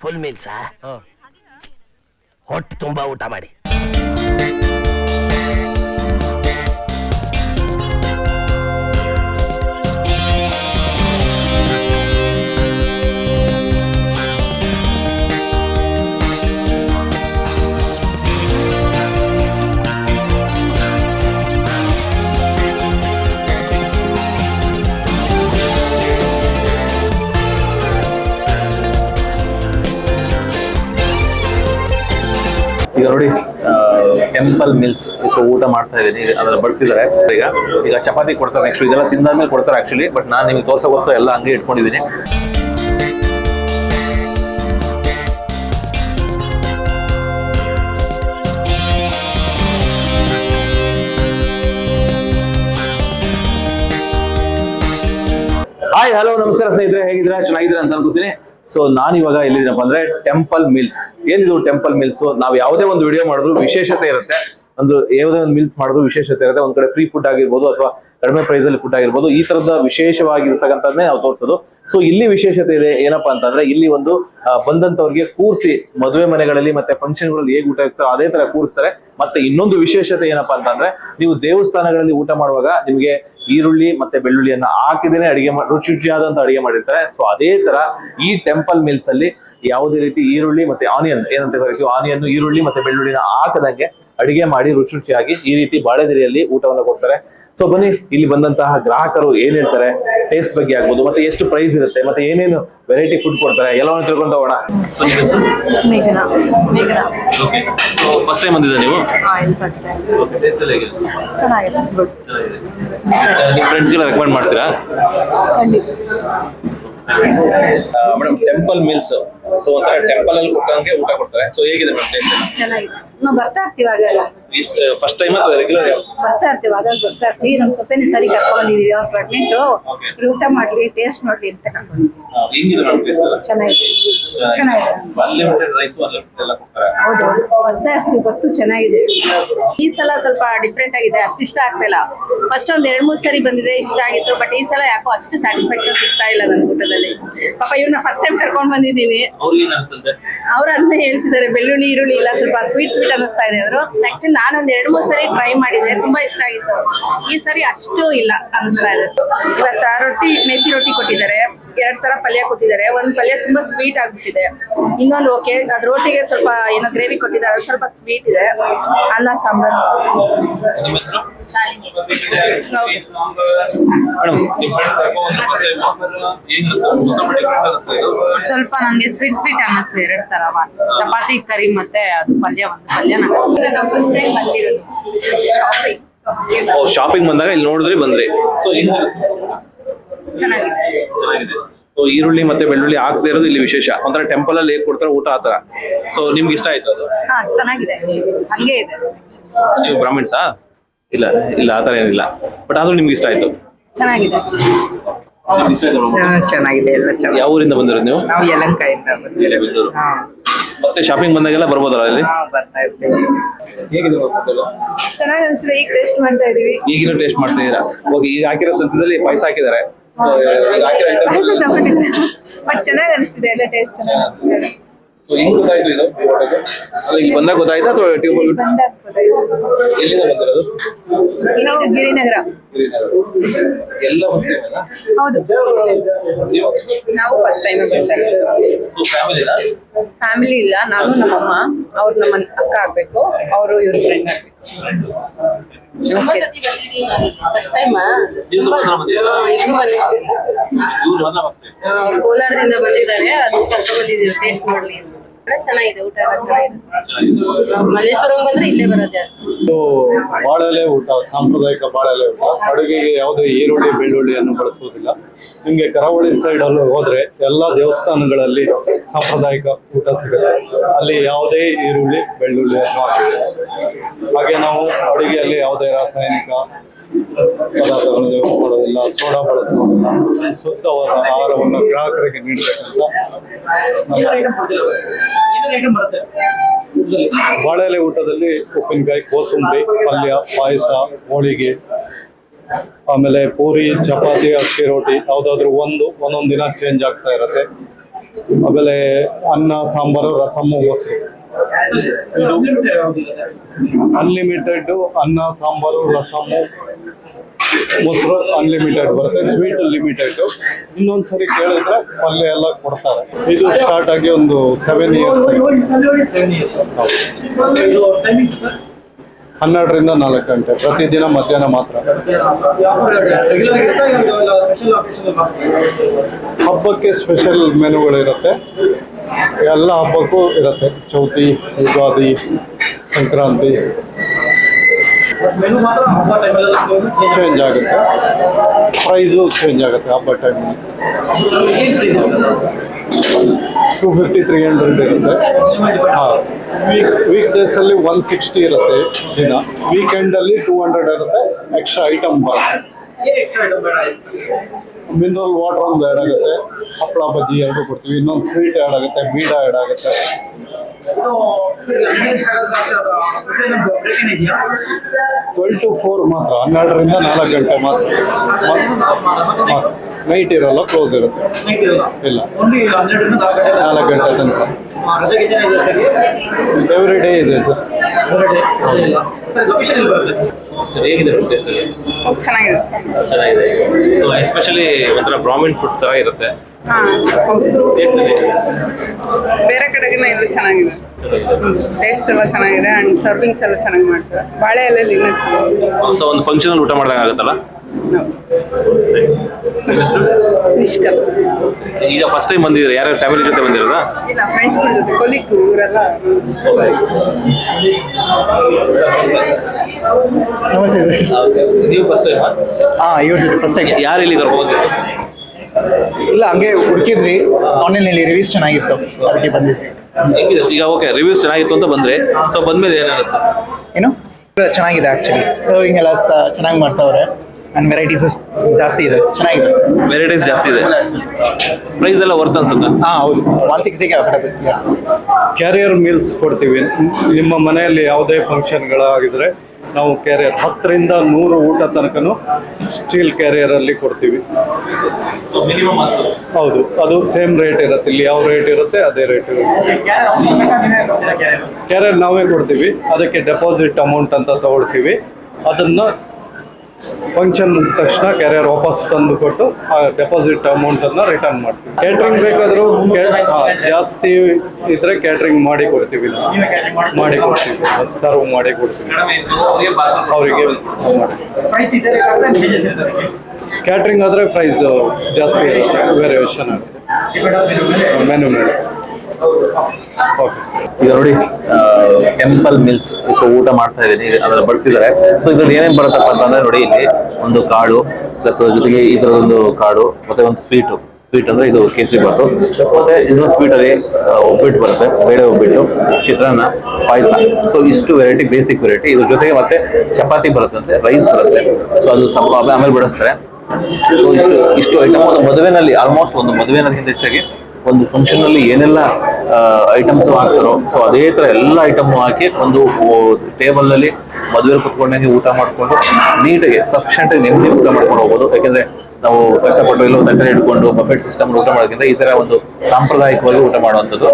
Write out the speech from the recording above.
Full ಮೀಲ್ಸಾ ಹೊಟ್ಟೆ ತುಂಬಾ ಊಟ ಮಾಡಿ. ಈಗ ನೋಡಿ ಟೆಂಪಲ್ ಮಿಲ್ಸ್ ಸೊ ಊಟ ಮಾಡ್ತಾ ಇದ್ದೀನಿ. ಅದನ್ನ ಬಡಿಸಿದ್ದಾರೆ ಈಗ ಈಗ ಚಪಾತಿ ಕೊಡ್ತಾರೆ ನೆಕ್ಸ್ಟ್ ಇದೆಲ್ಲ ತಿಂದಾದ್ಮೇಲೆ ಕೊಡ್ತಾರೆ ಆಕ್ಚುಲಿ ಬಟ್ ನಾನು ನಿಮಗೆ ತೋರ್ಸೋಗೋಸ್ಕರ ಎಲ್ಲ ಹಂಗೆ ಇಟ್ಕೊಂಡಿದ್ದೀನಿ. ಹಾಯ್ ಹಲೋ ನಮಸ್ಕಾರ ಸ್ನೇಹಿತರೆ. ಹೇಗಿದ್ದೀರಾ? ಚೆನ್ನಾಗಿದ್ದೀರಾ ಅಂತ ಅನ್ಕೋತೀನಿ. ಸೊ ನಾನು ಇವಾಗ ಎಲ್ಲಿದ್ದೀನಪ್ಪ ಅಂದ್ರೆ ಟೆಂಪಲ್ ಮಿಲ್ಸ್ ಏನಿದು ಟೆಂಪಲ್ ಮಿಲ್ಸ್ ನಾವು ಯಾವುದೇ ಒಂದು ವಿಡಿಯೋ ಮಾಡಿದ್ರು ವಿಶೇಷತೆ ಇರುತ್ತೆ. ಒಂದು ಯಾವುದೇ ಒಂದು ಮಿಲ್ಸ್ ಮಾಡೋದು ವಿಶೇಷತೆ ಇರುತ್ತೆ ಒಂದ್ ಕಡೆ ಫ್ರೀ ಫುಡ್ ಆಗಿರ್ಬೋದು ಅಥವಾ ಕಡಿಮೆ ಪ್ರೈಸ್ ಅಲ್ಲಿ ಫುಡ್ ಆಗಿರ್ಬೋದು, ಈ ತರದ ವಿಶೇಷವಾಗಿರ್ತಕ್ಕಂಥದ್ದೇ ನಾವು ತೋರಿಸೋದು. ಸೊ ಇಲ್ಲಿ ವಿಶೇಷತೆ ಇದೆ ಏನಪ್ಪಾ ಅಂತಂದ್ರೆ ಇಲ್ಲಿ ಒಂದು ಬಂದಂತವ್ರಿಗೆ ಕೂರಿಸಿ ಮದುವೆ ಮನೆಗಳಲ್ಲಿ ಮತ್ತೆ ಫಂಕ್ಷನ್ಗಳಲ್ಲಿ ಹೇಗೆ ಊಟ ಇರ್ತೋ ಅದೇ ತರ ಕೂರಿಸ್ತಾರೆ. ಮತ್ತೆ ಇನ್ನೊಂದು ವಿಶೇಷತೆ ಏನಪ್ಪಾ ಅಂತಂದ್ರೆ ನೀವು ದೇವಸ್ಥಾನಗಳಲ್ಲಿ ಊಟ ಮಾಡುವಾಗ ನಿಮಗೆ ಈರುಳ್ಳಿ ಮತ್ತೆ ಬೆಳ್ಳುಳ್ಳಿಯನ್ನ ಹಾಕಿದೇನೆ ಅಡಿಗೆ ರುಚಿ ರುಚಿಯಾದಂತ ಅಡಿಗೆ ಮಾಡಿರ್ತಾರೆ. ಸೊ ಅದೇ ತರ ಈ ಟೆಂಪಲ್ ಮಿಲ್ಸ್ ಅಲ್ಲಿ ಯಾವುದೇ ರೀತಿ ಈರುಳ್ಳಿ ಮತ್ತೆ ಆನಿಯನ್ ಏನಂತ ಕರಿತೀವಿ ಆನಿಯನ್ ಈರುಳ್ಳಿ ಮತ್ತೆ ಬೆಳ್ಳುಳ್ಳಿನ ಹಾಕದಂಗೆ ಅಡಿಗೆ ಮಾಡಿ ರುಚಿ ರುಚಿಯಾಗಿ ಈ ರೀತಿ ಬಾಳೆದಿರಿಯಲ್ಲಿ ಊಟವನ್ನು ಕೊಡ್ತಾರೆ. ಸೊ ಬನ್ನಿ ಇಲ್ಲಿ ಬಂದಂತಹ ಗ್ರಾಹಕರು ಏನ್ ಹೇಳ್ತಾರೆ? ಟೇಸ್ಟ್ ಬಗ್ಗೆ ಆಗ್ಬೋದು ಮತ್ತೆ ಎಷ್ಟು ಪ್ರೈಸ್ ಇರುತ್ತೆ ಮತ್ತೆ ಏನೇನು ವೆರೈಟಿ ಫುಡ್ ಕೊಡ್ತಾರೆ ಎಲ್ಲವನ್ನು ತಿಳ್ಕೊಂಡ್ ಹೋಗೋಣ. ಮೇಘನಾ ಮೇಘನಾ. ಸೊ ಫಸ್ಟ್ ಟೈಮ್ ಬಂದಿದ್ದ ನೀವು? ಹಾಂ ಇದು ಫಸ್ಟ್ ಟೈಮ್ ಚೆನ್ನಾಗಿದೆ ಗುಡ್ ನಿಮ್ಮ ಫ್ರೆಂಡ್ಸ್ಗೆಲ್ಲ ರೆಕಮೆಂಡ್ ಮಾಡ್ತೀರಾ? ಮೇಡಮ್ ಟೆಂಪಲ್ ಮೀಲ್ಸ್ ಸೊ ಒಂಥರ ಟೆಂಪಲ್ ಅಲ್ಲಿ ಕೊಟ್ಟಂಗೆ ಊಟ ಕೊಡ್ತಾರೆ. ಸೊ ಹೇಗಿದೆ ಮೇಡಮ್ ಟೇಸ್ಟ್ ಚೆನ್ನಾಗಿದೆ. ನಾವು ಬರ್ತಾ ಇರ್ತೀವಿ ಆಗಾಗ ಫಸ್ಟ್ ಟೈಮ್ ಅಥವಾ ರೆಗ್ಯುಲರ್ ಬರ್ತಾ ಇರ್ತೀವಿ ಬರ್ತಾ ಇರ್ತೀವಿ. ನಮ್ಮ ಸೊಸೆನ ಸರಿ ಕರ್ಕೊಂಡಿದ್ದೀವಿ ಬಂದಿದೀವಿ ಅವ್ರ ಪ್ರೆಗ್ನೆಂಟು. ಊಟ ಮಾಡ್ಲಿ ಟೇಸ್ಟ್ ನೋಡ್ಲಿ ಅಂತ ಚೆನ್ನಾಗಿದೆ. ಹೌದು. ಬರ್ತಾ ಇರ್ತೀವಿ ಗೊತ್ತು ಚೆನ್ನಾಗಿದೆ. ಈ ಸಲ ಸ್ವಲ್ಪ ಡಿಫ್ರೆಂಟ್ ಆಗಿದೆ ಅಷ್ಟು ಇಷ್ಟ ಆಗ್ತಿಲ್ಲ ಫಸ್ಟ್ ಒಂದ್ ಎರಡ್ ಮೂರ್ ಸರಿ ಬಂದಿದೆ ಇಷ್ಟ ಆಗಿತ್ತು ಬಟ್ ಈ ಸಲ ಯಾಕೋ ಅಷ್ಟು ಸ್ಯಾಟಿಸ್ಫ್ಯಾಕ್ಷನ್ ಸಿಗ್ತಾ ಇಲ್ಲ ನನ್ನ ಊಟದಲ್ಲಿ. ಪಾಪ ಇವ್ರನ್ನ ಫಸ್ಟ್ ಟೈಮ್ ಕರ್ಕೊಂಡ್ ಬಂದಿದ್ದೀನಿ. ಅವ್ರು ಅದನ್ನೇ ಹೇಳ್ತಿದ್ದಾರೆ ಬೆಳ್ಳುಳ್ಳಿ ಈರುಳ್ಳಿ ಇಲ್ಲ ಸ್ವಲ್ಪ ಸ್ವೀಟ್ ಸ್ವೀಟ್ ಅನ್ನಿಸ್ತಾ ಇದೆ ಅವರು ಆಕ್ಚುಲಿ ನಾನು ಒಂದು ಎರಡ್ ಮೂರ್ ಸರಿ ಟ್ರೈ ಮಾಡಿದೆ ತುಂಬಾ ಇಷ್ಟ ಆಗಿತ್ತು. ಈ ಸರಿ ಅಷ್ಟು ಇಲ್ಲ ಅನಿಸ್ತಾ ಇದೆ. ಇವತ್ತ ರೊಟ್ಟಿ ಮೆಥಿ ರೊಟ್ಟಿ ಕೊಟ್ಟಿದ್ದಾರೆ. ಎರಡ್ ತರ ಪಲ್ಯ ಕೊಟ್ಟಿದ್ದಾರೆ. ಒಂದ್ ಪಲ್ಯ ತುಂಬಾ ಸ್ವೀಟ್ ಆಗ್ಬಿಟ್ಟಿದೆ. ಇನ್ನೊಂದು ಓಕೆ ಅದ್ ರೋಟಿಗೆ ಸ್ವಲ್ಪ ಏನೋ ಗ್ರೇವಿ ಕೊಟ್ಟಿದ್ದಾರೆ. ಸ್ವಲ್ಪ ಸ್ವೀಟ್ ಇದೆ. ಅನ್ನ ಸಾಂಬಾರು. ಸ್ವಲ್ಪ ನಂಗೆ ಸ್ವೀಟ್ ಸ್ವೀಟ್ ಅನ್ನಿಸ್ತು. ಎರಡು ತರ. ಚಪಾತಿ ಕರಿ ಮತ್ತೆ ಅದು ಪಲ್ಯ ಒಂದು ಪಲ್ಯ ನಂಗೆ ಬಂದಿರೋದು. ಶಾಪಿಂಗ್ ಸೊ ಹಾಗೆ ಓ ಶಾಪಿಂಗ್ ಬಂದಾಗ ಇಲ್ಲಿ ನೋಡಿದ್ರೆ ಬಂದ್ರಿ. ಸೊ ಚೆನ್ನಾಗಿದೆ ಚೆನ್ನಾಗಿದೆ. ಸೊ ಈರುಳ್ಳಿ ಮತ್ತೆ ಬೆಳ್ಳುಳ್ಳಿ ಹಾಕದೇ ಇರೋದು ಇಲ್ಲಿ ವಿಶೇಷ. ಒಂಥರ ಟೆಂಪಲ್ ಅಲ್ಲಿ ಹೇಗ್ ಕೊಡ್ತಾರೆ ಊಟ ಆತರ ಸೊ ನಿಮ್ಗೆ ಇಷ್ಟ ಆಯ್ತು ಅದು? ಹಾ ಚೆನ್ನಾಗಿದೆ actually. ಹಂಗೆ ಇದೆ ನೀವು ಬ್ರಾಹ್ಮಿಣ್ಸಾ? ಇಲ್ಲ ಇಲ್ಲ ಆತರ ಏನಿಲ್ಲ. ಬಟ್ ಆದ್ರೂ ನಿಮ್ಗೆ ಇಷ್ಟ ಆಯ್ತು. ಚೆನ್ನಾಗಿದೆ ನಿಮ್ಗೆ ಇಷ್ಟ ಆಯ್ತು ಮೇಡಮ್? ಚೆನ್ನಾಗಿದೆ ಎಲ್ಲ ಚೆನ್ನಾಗಿ ಯಾವ ಊರಿಂದ ಬಂದಿರೋದು ನೀವು? ನಾವು ಬಂದ್ವಿ. ಹಾ. ಮತ್ತೆ ಶಾಪಿಂಗ್ ಬಂದಾಗೆಲ್ಲ ಬರ್ಬೋದಲ್ಲ ಇಲ್ಲಿ ಹಾ, ಬರ್ತಾ ಇರ್ತೀವಿ. ಹೇಗಿದೆ ಹೋಟೆಲ್ ಚೆನ್ನಾಗಿ ಅನ್ಸಿದೆ ಈಗ ಟೇಸ್ಟ್ ಮಾಡ್ತಾ ಇದೀವಿ. ಈಗಿನ ಟೇಸ್ಟ್ ಮಾಡ್ತಿದ್ದೀರಾ ಓಕೆ ಈಗ ಹಾಕಿರೋ ಸದ್ಯದಲ್ಲಿ ಪಾಯಸ ಹಾಕಿದ್ದಾರೆ. So, ಈಗ ಹಾಕಿರೋ item- ಪಾಯಸ ತಗೊಂಡಿದ್ದೆ. ಬಟ್ ಚೆನ್ನಾಗಿ ಅನಿಸ್ತಿದೆ ಎಲ್ಲ ಟೇಸ್ಟ್ ಚೆನ್ನಾಗಿ ಅನಿಸ್ತಿದೆ So, ಹೆಂಗ್ ಗೊತ್ತಾಯ್ತು ಇದು? ಇಲ್ಲಿ ಬಂದಾಗ ಗೊತ್ತಾಯ್ತಾ ಅಥವಾ ಟ್ಯೂಬ್ ಇಲ್ಲಿ ಬಂದಾಗ ಗೊತ್ತಾಯ್ತು. ಎಲ್ಲಿಂದ ಬಂದಿರೋದು? ಗಿರಿನಗರ. ಎಲ್ಲ ಹೌದು. ನೀವು? ಫಸ್ಟ್ ಟೈಮ್ ಫ್ಯಾಮಿಲಿ ಇಲ್ಲ? ನಾನು ನಮ್ಮಮ್ಮ ಅವ್ರು ನಮ್ಮ ಅಕ್ಕ ಆಗ್ಬೇಕು ಅವರು ಇವ್ರ ಫ್ರೆಂಡ್ ಆಗ್ಬೇಕು. ಕೋಲಾರದಿಂದ ಬಂದಿದ್ದಾರೆ ಅದು ಕರ್ಕೊಂಡ್ ಬಂದಿದ್ದೀವಿ ಟೇಸ್ಟ್ ಮಾಡ್ಲಿ ಅಂತ. ಬಾಳೆಲೆ ಊಟ, ಸಾಂಪ್ರದಾಯಿಕ ಬಾಳೆಲೆ ಊಟ. ಅಡುಗೆಗೆ ಯಾವುದೇ ಈರುಳ್ಳಿ, ಬೆಳ್ಳುಳ್ಳಿಯನ್ನು ಬಳಸುವುದಿಲ್ಲ. ನಿಮಗೆ ಕರಾವಳಿ ಸೈಡ್ ಅಲ್ಲಿ ಹೋದ್ರೆ ಎಲ್ಲ ದೇವಸ್ಥಾನಗಳಲ್ಲಿ ಸಾಂಪ್ರದಾಯಿಕ ಊಟ ಸಿಗುತ್ತೆ. ಅಲ್ಲಿ ಯಾವುದೇ ಈರುಳ್ಳಿ ಬೆಳ್ಳುಳ್ಳಿಯನ್ನು ಹಾಕಿಲ್ಲ ಹಾಗೆ ನಾವು ಅಡುಗೆಯಲ್ಲಿ ಯಾವುದೇ ರಾಸಾಯನಿಕ ಪದಾರ್ಥಗಳನ್ನು ಸೋಡಾ ಬಳಸುವುದಿಲ್ಲ ಶುದ್ಧವಾದ ಆಹಾರವನ್ನು ಗ್ರಾಹಕರಿಗೆ ನೀಡಬೇಕಂತ ನಮ್ಮ ಬಾಳೆಲೆ ಊಟದಲ್ಲಿ ಉಪ್ಪಿನಕಾಯಿ, ಕೋಸಂಬರಿ, ಪಲ್ಯ, ಪಾಯಸ, ಹೋಳಿಗೆ, ಆಮೇಲೆ ಪೂರಿ, ಚಪಾತಿ, ಅಕ್ಕಿ ರೋಟಿ, ಯಾವುದಾದ್ರೂ ಒಂದು, ಒಂದೊಂದು ದಿನ ಚೇಂಜ್ ಆಗ್ತಾ ಇರುತ್ತೆ. ಆಮೇಲೆ ಅನ್ನ, ಸಾಂಬಾರು ರಸಮ್ಮು ಮೊಸರು. ಅನ್ಲಿಮಿಟೆಡ್ ಅನ್ನ, ಸಾಂಬಾರು ರಸಮು ಮೊಸರು ಅನ್ಲಿಮಿಟೆಡ್ ಬರುತ್ತೆ. ಸ್ವೀಟ್ ಲಿಮಿಟೆಡ್ ಇನ್ನೊಂದ್ಸರಿ ಕೇಳಿದ್ರೆ ಪಲ್ಯ ಎಲ್ಲ ಕೊಡ್ತಾರೆ. ಇದು ಸ್ಟಾರ್ಟ್ ಆಗಿ ಒಂದು ಸೆವೆನ್ ಇಯರ್ಸ್ ಹನ್ನೆರಡರಿಂದ ನಾಲ್ಕು ಗಂಟೆ. ಪ್ರತಿದಿನ ಮಧ್ಯಾಹ್ನ ಮಾತ್ರ. ಹಬ್ಬಕ್ಕೆ ಸ್ಪೆಷಲ್ ಮೆನುಗಳಿರುತ್ತೆ ಎಲ್ಲ ಹಬ್ಬಕ್ಕೂ ಇರುತ್ತೆ. ಚೌತಿ ಯುಗಾದಿ ಸಂಕ್ರಾಂತಿ. ಚೇಂಜ್ ಆಗುತ್ತೆ. ಪ್ರೈಸು ಚೇಂಜ್ ಆಗುತ್ತೆ ಹಬ್ಬ ಟೈಮಲ್ಲಿ ಟೂ ಫಿಫ್ಟಿ ತ್ರೀ ಹಂಡ್ರೆಡ್ ಇರುತ್ತೆ. ಹಾಂ. ವೀಕ್ ವೀಕ್ ಡೇಸಲ್ಲಿ ಒನ್ ಸಿಕ್ಸ್ಟಿ ಇರುತ್ತೆ ದಿನ. ವೀಕೆಂಡಲ್ಲಿ ಟೂ ಹಂಡ್ರೆಡ್ ಇರುತ್ತೆ. ಎಕ್ಸ್ಟ್ರಾ ಐಟಮ್ ಬರುತ್ತೆ. ಮಿನರಲ್ ವಾಟರ್ ಒಂದು ಆ್ಯಡ್ ಆಗುತ್ತೆ. ಹಪ್ಪಳ ಬಜ್ಜಿ ಎರಡು ಕೊಡ್ತೀವಿ. ಇನ್ನೊಂದು ಸ್ವೀಟ್ ಆ್ಯಡ್ ಆಗುತ್ತೆ, ಬೀಡ ಆ್ಯಡ್ ಆಗುತ್ತೆ. ಟ್ವೆಲ್ ಟು ಫೋರ್ ಮಾತ್ರ. ಹನ್ನೆರಡರಿಂದ ನಾಲ್ಕು ಗಂಟೆ ಮಾತ್ರ. ನೈಟ್ ಇರಲ್ಲ ಕ್ಲೋಸ್ ಇರುತ್ತೆ. ಇಲ್ಲ. ನಾಲ್ಕು ಗಂಟೆ ತನಕ. ಎವ್ರಿ ಡೇ ಇದೆ ಸರ್. ಚೆನ್ನಾಗಿದೆ. ಚೆನ್ನಾಗಿದೆ. ಸೊ ಎಸ್ಪೆಷಲಿ ಒಂಥರ ಬ್ರಾಮಿನ್ ಫುಡ್ ತರ ಇರುತ್ತೆ. ಬೇರೆ ಕಡೆಗಿನ ಎಲ್ಲ ಚೆನ್ನಾಗಿದೆ. ಟೇಸ್ಟ್ ಎಲ್ಲ ಚೆನ್ನಾಗಿದೆ ಅಂಡ್ ಸರ್ವಿಂಗ್ಸ್ ಎಲ್ಲ ಚೆನ್ನಾಗಿ ಮಾಡ್ತಾರೆ. ಬಾಳೆ ಎಲ್ಲ ಇನ್ನೂ ಚೆನ್ನಾಗಿದೆ. ಸೊ ಒಂದು ಫಂಕ್ಷನ್ ಊಟ ಮಾಡಿದಾಗ ಆಗುತ್ತಲ್ಲ? ನಿಷ್ಕಲ್ ಈಗ ಫಸ್ಟ್ ಟೈಮ್ ಬಂದಿದ್ರೆ ಯಾರ್ಯಾರು ಫ್ಯಾಮಿಲಿ ಜೊತೆ ಬಂದಿರೋದಾ? ಇಲ್ಲ ಫ್ರೆಂಡ್ಸ್ಗಳ ಜೊತೆ ಕೊಲಿಕ್ ಇವರೆಲ್ಲ ನಮಸ್ತೆ. ನೀವು ಫಸ್ಟ್ ಟೈಮ್ ಹಾ ಇವ್ರ ಜೊತೆ ಫಸ್ಟ್ ಟೈಮ್ ಯಾರು ಇಲ್ಲಿ ಕರ್ಕೊಂಡು ಇಲ್ಲ ಹಂಗೆ ಹುಡುಕಿದ್ವಿ. ಆನ್ಲೈನಲ್ಲಿ ರಿವ್ಯೂಸ್ ಚೆನ್ನಾಗಿತ್ತು ಅದಕ್ಕೆ ಬಂದಿದ್ವಿ. ಈಗ ಓಕೆ ರಿವ್ಯೂಸ್ ಚೆನ್ನಾಗಿತ್ತು ಅಂತ ಬಂದ್ರೆ ಸೊ ಬಂದ್ಮೇಲೆ ಏನು ಅನಿಸ್ತು? ಏನು? ಚೆನ್ನಾಗಿದೆ ಆ್ಯಕ್ಚುಲಿ ಸರ್ವಿಂಗ್ ಎಲ್ಲ ಸ- ಚೆನ್ನಾಗಿ ಮಾಡ್ತಾವ್ರೆ. ಆ್ಯಂಡ್ ವೆರೈಟೀಸು ಜಾಸ್ತಿ ಇದೆ. ಚೆನ್ನಾಗಿದೆ. ವೆರೈಟೀಸ್ ಜಾಸ್ತಿ ಇದೆ. ಪ್ರೈಸ್ ಎಲ್ಲ ವರ್ತ್ ಅನ್ಸುತ್ತೆ? ಹಾಂ ಹೌದು. ಒನ್ ಸಿಕ್ಸ್ಟಿಗೆ ಅಫೋರ್ಡಬಲ್ ಕ್ಯಾರಿಯರ್ ಮೀಲ್ಸ್ ಕೊಡ್ತೀವಿ. ನಿಮ್ಮ ಮನೆಯಲ್ಲಿ ಯಾವುದೇ ಫಂಕ್ಷನ್ಗಳಾಗಿದ್ರೆ ನಾವು ಕ್ಯಾರಿಯರ್ ಹತ್ತರಿಂದ ನೂರು ಊಟ ತನಕನೂ ಸ್ಟೀಲ್ ಕ್ಯಾರಿಯರಲ್ಲಿ ಕೊಡ್ತೀವಿ. ಮಿನಿಮಮ್ ಹೌದು. ಅದು ಸೇಮ್ ರೇಟ್ ಇರುತ್ತೆ. ಇಲ್ಲಿ ಯಾವ ರೇಟ್ ಇರುತ್ತೆ ಅದೇ ರೇಟ್ ಇರುತ್ತೆ. ಕ್ಯಾರಿಯರ್ ನಾವೇ ಕೊಡ್ತೀವಿ. ಅದಕ್ಕೆ ಡೆಪಾಸಿಟ್ ಅಮೌಂಟ್ ಅಂತ ತಗೊಳ್ತೀವಿ. ಅದನ್ನ ಫಂಕ್ಷನ್ ಮುಗಿದ ತಕ್ಷಣ ಕ್ಯಾರಿಯರ್ ವಾಪಸ್ ತಂದು ಕೊಟ್ಟು ಆ ಡೆಪಾಸಿಟ್ ಅಮೌಂಟ್ ಅನ್ನ ರಿಟರ್ನ್ ಮಾಡ್ತೀವಿ. ಕ್ಯಾಟ್ರಿಂಗ್ ಬೇಕಾದರೂ ಜಾಸ್ತಿ ಇದ್ರೆ ಕ್ಯಾಟ್ರಿಂಗ್ ಮಾಡಿ ಕೊಡ್ತೀವಿ ಮಾಡಿ ಕೊಡ್ತೀವಿ. ಸರ್ವ್ ಮಾಡಿ ಕೊಡ್ತೀವಿ. ಅವರಿಗೆ ಕ್ಯಾಟ್ರಿಂಗ್ ಆದ್ರೆ ಪ್ರೈಸ್ ಜಾಸ್ತಿ ಇರುತ್ತೆ. ವೇರಿಯೇಷನ್ ಆಗುತ್ತೆ. ಮೆನು ಮೇಲೆ. ಓಕೆ ಈಗ ನೋಡಿ ಟೆಂಪಲ್ ಮಿಲ್ಸ್ ಸೊ ಊಟ ಮಾಡ್ತಾ ಇದ್ದೀನಿ. ಅದನ್ನ ಬಳಸಿದ್ದಾರೆ. ಸೊ ಇದ್ರಲ್ಲಿ ಏನೇನ್ ಬರುತ್ತಪ್ಪ ಅಂತಂದ್ರೆ ನೋಡಿ ಇಲ್ಲಿ ಒಂದು ಕಾಳು ಪ್ಲಸ್ ಜೊತೆಗೆ ಈ ಕಾಳು ಮತ್ತೆ ಒಂದು ಸ್ವೀಟ್ ಸ್ವೀಟ್ ಅಂದ್ರೆ ಇದು ಕೇಸರಿ ಬಾತು ಮತ್ತೆ ಇನ್ನೊಂದು ಸ್ವೀಟ್ ಅಲ್ಲಿ ಒಬ್ಬಿಟ್ಟು ಬರುತ್ತೆ. ಬೇಳೆ ಒಬ್ಬಿಟ್ಟು, ಚಿತ್ರಾನ್ನ, ಪಾಯಸ. ಸೊ ಇಷ್ಟು ವೆರೈಟಿ ಬೇಸಿಕ್ ವೆರೈಟಿ ಇದ್ರ ಜೊತೆಗೆ ಮತ್ತೆ ಚಪಾತಿ ಬರುತ್ತೆ ರೈಸ್ ಬರುತ್ತೆ. ಸೊ ಅದು ಸ್ವಲ್ಪ ಆಮೇ- ಆಮೇಲೆ ಬಡಿಸ್ತಾರೆ. ಸೊ ಇಷ್ಟು ಇಷ್ಟು ಐಟಮ್ ಒಂದು ಮದುವೆನಲ್ಲಿ ಆಲ್ಮೋಸ್ಟ್ ಒಂದು ಮದುವೆನಲ್ಲಿ ಹೆಚ್ಚಾಗಿ ಒಂದು ಫಂಕ್ಷನ್ ಅಲ್ಲಿ ಏನೆಲ್ಲ ಐಟಮ್ಸ್ ಹಾಕ್ತಾರೋ ಸೊ ಅದೇ ತರ ಎಲ್ಲ ಐಟಮ್ ಹಾಕಿ ಒಂದು ಟೇಬಲ್ನಲ್ಲಿ ಮದುವೆ ಕುತ್ಕೊಂಡಂಗೆ ಊಟ ಮಾಡ್ಕೊಂಡು ನೀಟಾಗಿ ಸಫಿಷಿಯಂಟ್ ನೆಮ್ಮದಿ ಊಟ ಮಾಡ್ಕೊಂಡು ಹೋಗ್ಬೋದು. ಯಾಕಂದ್ರೆ ನಾವು ಕಷ್ಟಪಟ್ಟು ಎಲ್ಲೋ ತಟ್ಟೆ ಹಿಡ್ಕೊಂಡು ಬಫೆಟ್ ಸಿಸ್ಟಮ್ ಊಟ ಮಾಡೋದಕ್ಕಿಂತ ಈ ತರ ಒಂದು ಸಾಂಪ್ರದಾಯಿಕವಾಗಿ ಊಟ ಮಾಡುವಂಥದ್ದು.